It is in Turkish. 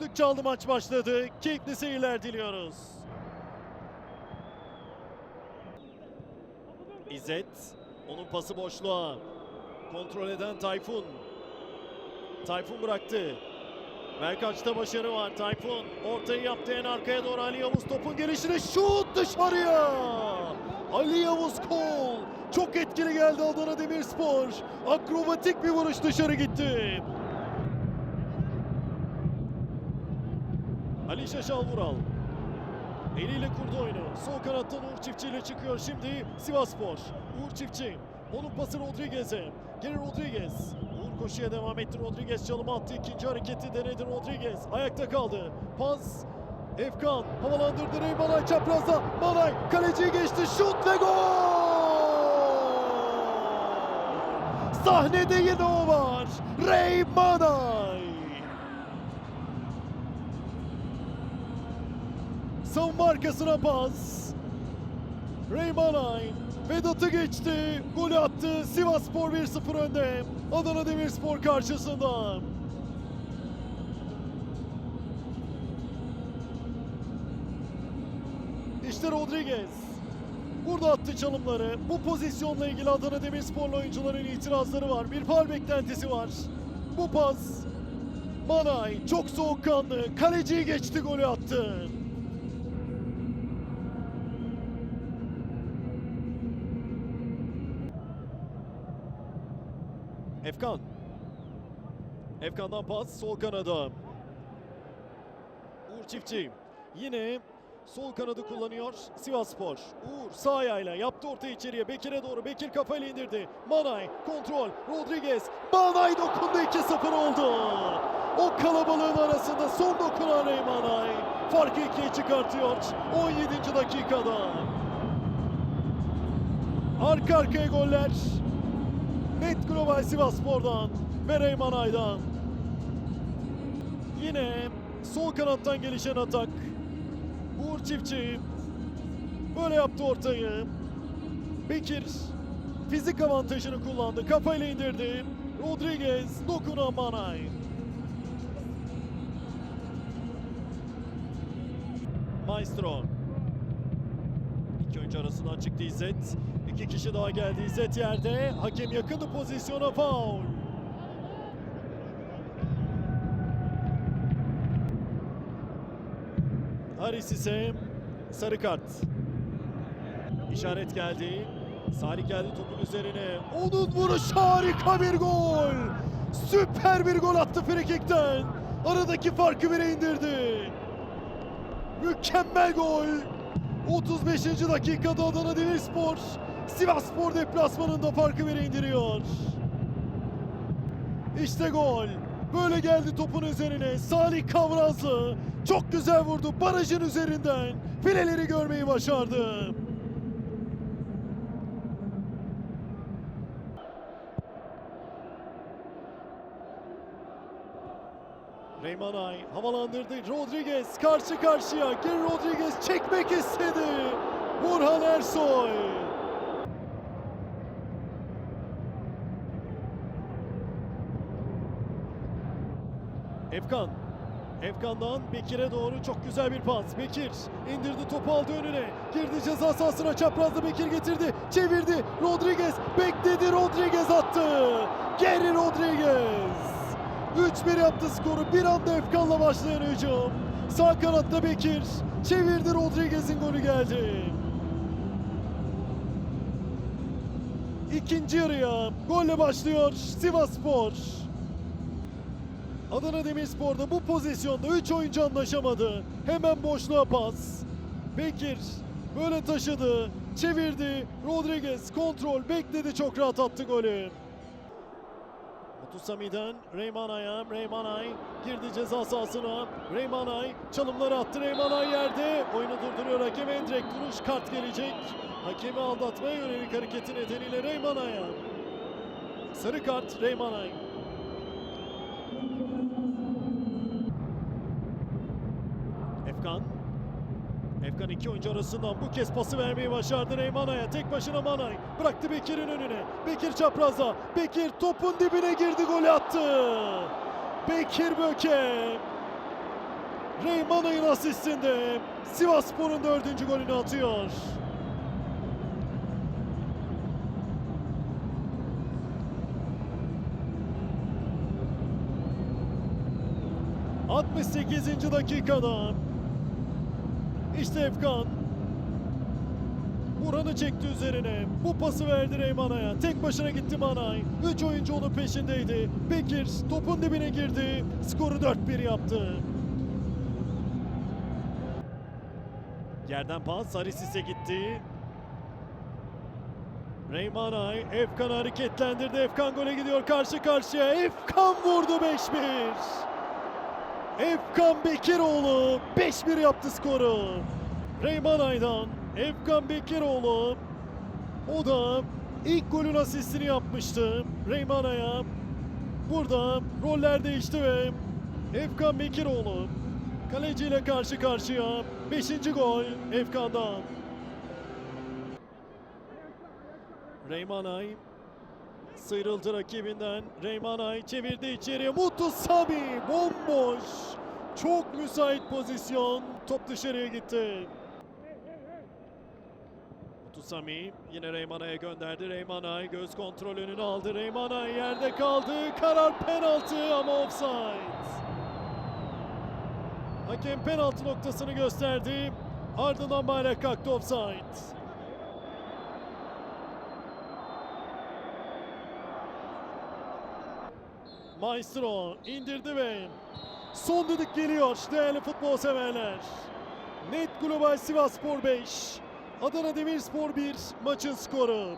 düdük çaldı maç başladı. Keyifli seyirler diliyoruz. İzzet. Onun pası boşluğa. Kontrol eden Tayfun. Tayfun bıraktı. Merkaç'ta başarı var. Tayfun ortayı yaptı en arkaya doğru Ali Yavuz topun gelişine şut dışarıya. Ali Yavuz kol. Çok etkili geldi Adana Demirspor. Akrobatik bir vuruş dışarı gitti. Ali Şaşal Vural. Eliyle kurdu oyunu. Sol kanattan Uğur Çiftçi ile çıkıyor şimdi Sivasspor. Uğur Çiftçi. Onun pası Rodriguez'e. Geri Rodriguez. Uğur koşuya devam etti. Rodriguez çalımı attı. İkinci hareketi denedi Rodriguez. Ayakta kaldı. Pas. Efkan havalandırdı Reymanay çaprazda. Manay kaleciyi geçti. Şut ve gol! Sahnede yine o var. Reymanay. Savunma arkasına pas. Reymanay Vedat'ı geçti. Golü attı. Sivasspor 1-0 önde. Adana Demirspor karşısında. İşte Rodriguez. Burada attı çalımları. Bu pozisyonla ilgili Adana Demirsporlu oyuncuların itirazları var. Bir faul beklentisi var. Bu pas Manay çok soğukkanlı. Kaleciyi geçti golü attı. Efkan. Efkan'dan pas sol kanada. Uğur Çiftçi. Yine sol kanadı kullanıyor Sivasspor. Uğur sağ ayağıyla yaptı orta içeriye. Bekir'e doğru. Bekir kafayla indirdi. Manay kontrol. Rodriguez. Manay dokundu 2-0 oldu. O kalabalığın arasında son dokunan Ray Manay. Farkı ikiye çıkartıyor 17. dakikada. Arka arkaya goller. Net Global Sivasspor'dan ve Reyman Ay'dan. Yine sol kanattan gelişen atak. Uğur Çiftçi böyle yaptı ortayı. Bekir fizik avantajını kullandı. Kafayla indirdi. Rodriguez dokunan Manay. Maestro. İki oyuncu arasından çıktı İzzet. İki kişi daha geldi İzzet yerde. Hakem yakındı pozisyona faul. Haris ise sarı kart. İşaret geldi. Salih geldi topun üzerine. Onun vuruşu harika bir gol. Süper bir gol attı frikikten. Aradaki farkı bire indirdi. Mükemmel gol. 35. dakikada Adana Demirspor Sivasspor deplasmanında farkı bire indiriyor. İşte gol. Böyle geldi topun üzerine. Salih Kavrazlı çok güzel vurdu barajın üzerinden. Fileleri görmeyi başardı. Reymanay havalandırdı. Rodriguez karşı karşıya. Geri Rodriguez çekmek istedi. Burhan Ersoy. Efkan. Efkan'dan Bekir'e doğru çok güzel bir pas. Bekir indirdi topu aldı önüne. Girdi ceza sahasına çaprazda Bekir getirdi. Çevirdi. Rodriguez bekledi. Rodriguez attı. Geri Rodriguez. 3-1 yaptı skoru. Bir anda Efkan'la başlayan hücum. Sağ kanatta Bekir. Çevirdi Rodriguez'in golü geldi. İkinci yarıya golle başlıyor Sivasspor. Adana Demirspor'da bu pozisyonda 3 oyuncu anlaşamadı. Hemen boşluğa pas. Bekir böyle taşıdı, çevirdi. Rodriguez kontrol bekledi çok rahat attı golü. Batu Sami'den Reymanay'a, Reymanay girdi ceza sahasına. Reymanay çalımları attı, Reymanay yerde. Oyunu durduruyor hakem Endrek duruş kart gelecek. Hakemi aldatmaya yönelik hareketi nedeniyle Reymanay'a. Sarı kart Reymanay. Efkan. Efkan iki oyuncu arasından bu kez pası vermeyi başardı Reymanay'a. Tek başına Manay. Bıraktı Bekir'in önüne. Bekir çaprazda. Bekir topun dibine girdi golü attı. Bekir Böke. Reymana'nın asistinde Sivasspor'un dördüncü golünü atıyor. ...68. dakikada... ...işte Efkan... ...Buran'ı çekti üzerine... ...bu pası verdi Reymana'ya... ...tek başına gitti Manay... ...üç oyuncu onun peşindeydi... ...Bekir topun dibine girdi... ...skoru 4-1 yaptı. Yerden pas Harisis'e gitti. Reymanay Efkan hareketlendirdi. Efkan gole gidiyor karşı karşıya. Efkan vurdu 5-1. Efkan Bekiroğlu 5-1 yaptı skoru. Reymanay'dan Efkan Bekiroğlu o da ilk golün asistini yapmıştı. Reymanay'a burada roller değişti ve Efkan Bekiroğlu kaleciyle karşı karşıya 5. gol Efkan'dan. Reymanay sıyrıldı rakibinden. Reymanay çevirdi içeriye. Mutlu Sami bomboş. Çok müsait pozisyon. Top dışarıya gitti. Mutlu Sami yine Reymanay'a gönderdi. Reymanay göz kontrolünü aldı. Reymanay yerde kaldı. Karar penaltı ama offside. Hakem penaltı noktasını gösterdi. Ardından bayrak kalktı offside. Maestro indirdi ve son düdük geliyor değerli futbol severler. Net Global Sivasspor 5, Adana Demirspor 1 maçın skoru.